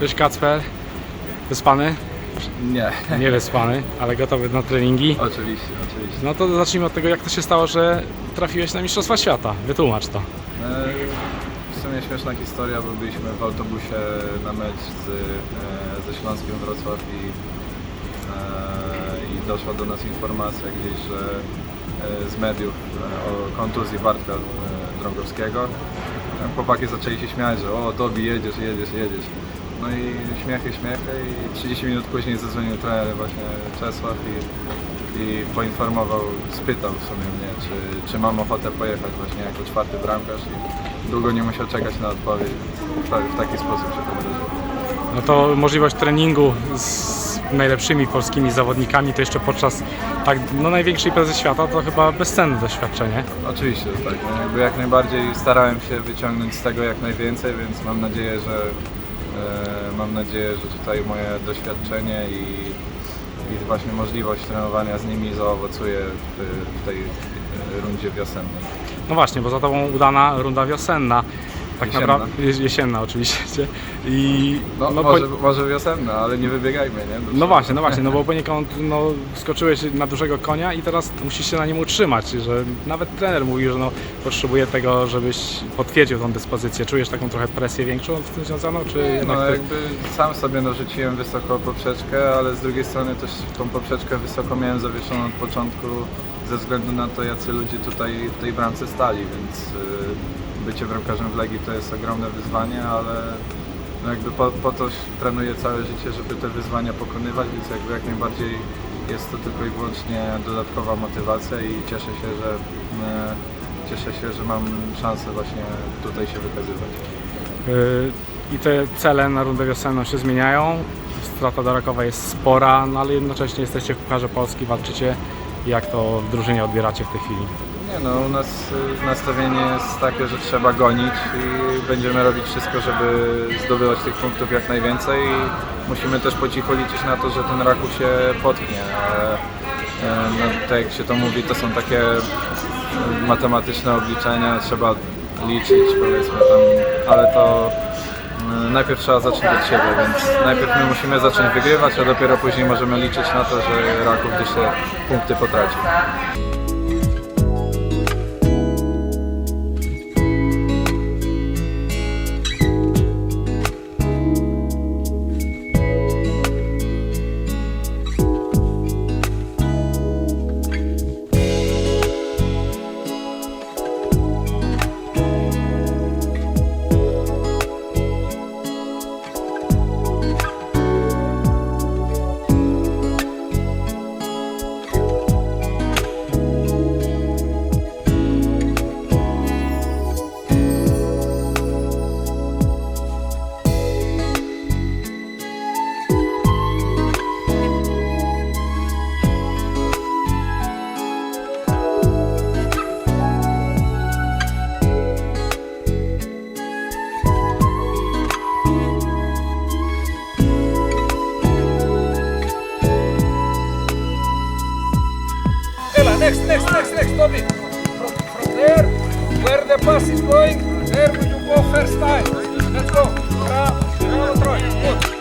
Cześć Kacper. Wyspany? Nie, Nie wyspany, ale gotowy na treningi. oczywiście, oczywiście. No to zacznijmy od tego, jak to się stało, że trafiłeś na Mistrzostwa Świata. Wytłumacz to. E, W sumie śmieszna historia, bo byliśmy w autobusie na mecz z, e, ze Śląskiem Wrocław i, e, i doszła do nas informacja gdzieś, że z mediów o kontuzji Bartka Drągowskiego. Chłopaki zaczęli się śmiać, że o Tobi jedziesz, jedziesz, jedziesz. No i śmiechy, śmiechy i 30 minut później zadzwonił trener właśnie Czesław i, i poinformował, spytał w sumie mnie, czy, czy mam ochotę pojechać właśnie jako czwarty bramkarz i długo nie musiał czekać na odpowiedź. W, ta- w taki sposób się to wydarzyło. No to możliwość treningu z najlepszymi polskimi zawodnikami, to jeszcze podczas tak no, największej imprezy świata, to chyba bezcenne doświadczenie. Oczywiście, tak. No, jakby jak najbardziej starałem się wyciągnąć z tego jak najwięcej, więc mam nadzieję, że mam nadzieję, że tutaj moje doświadczenie i, i właśnie możliwość trenowania z nimi zaowocuje w, w tej e, rundzie wiosennej. No właśnie, bo za tobą udana runda wiosenna. Tak naprawdę jesienna oczywiście. I No, no, może, po- może wiosenna, ale nie wybiegajmy, nie? No właśnie, no właśnie, no bo poniekąd no, skoczyłeś na dużego konia i teraz musisz się na nim utrzymać, że nawet trener mówił, że no, potrzebuje tego, żebyś potwierdził tą dyspozycję. Czujesz taką trochę presję większą z tym związaną, czy jednak No to- jakby sam sobie narzuciłem wysoko poprzeczkę, ale z drugiej strony też tą poprzeczkę wysoko miałem zawieszoną od początku ze względu na to, jacy ludzie tutaj w tej bramce stali, więc y, bycie bramkarzem w Legii to jest ogromne wyzwanie, ale no jakby po, po to trenuję całe życie, żeby te wyzwania pokonywać, więc jakby jak najbardziej jest to tylko i wyłącznie dodatkowa motywacja i cieszę się, że y, cieszę się, że mam szansę właśnie tutaj się wykazywać. Yy, I te cele na rundę wiosenną się zmieniają. Strata do Rakowa jest spora, no ale jednocześnie jesteście w Pucharze Polski, walczycie. Jak to drużynie odbieracie w tej chwili? Nie no, u nas nastawienie jest takie, że trzeba gonić i będziemy robić wszystko, żeby zdobywać tych punktów jak najwięcej i musimy też po cichu liczyć na to, że ten Raków się potknie, ale y, no, tak jak się to mówi, to są takie matematyczne obliczenia, trzeba liczyć powiedzmy tam, ale to najpierw trzeba zacząć od siebie, więc najpierw my musimy zacząć wygrywać, a dopiero później możemy liczyć na to, że Raków gdzieś te punkty potraci. Next, next, next, next, Toby. From, from there, where the pass is going, there you go first time. Let's go. Bravo, bravo, Troy. Good.